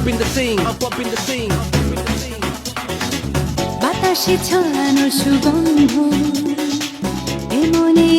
I'm bumping the scene. I'm bumping the scene. বাতাসে ছড়ানো সুগন্ধ এমনে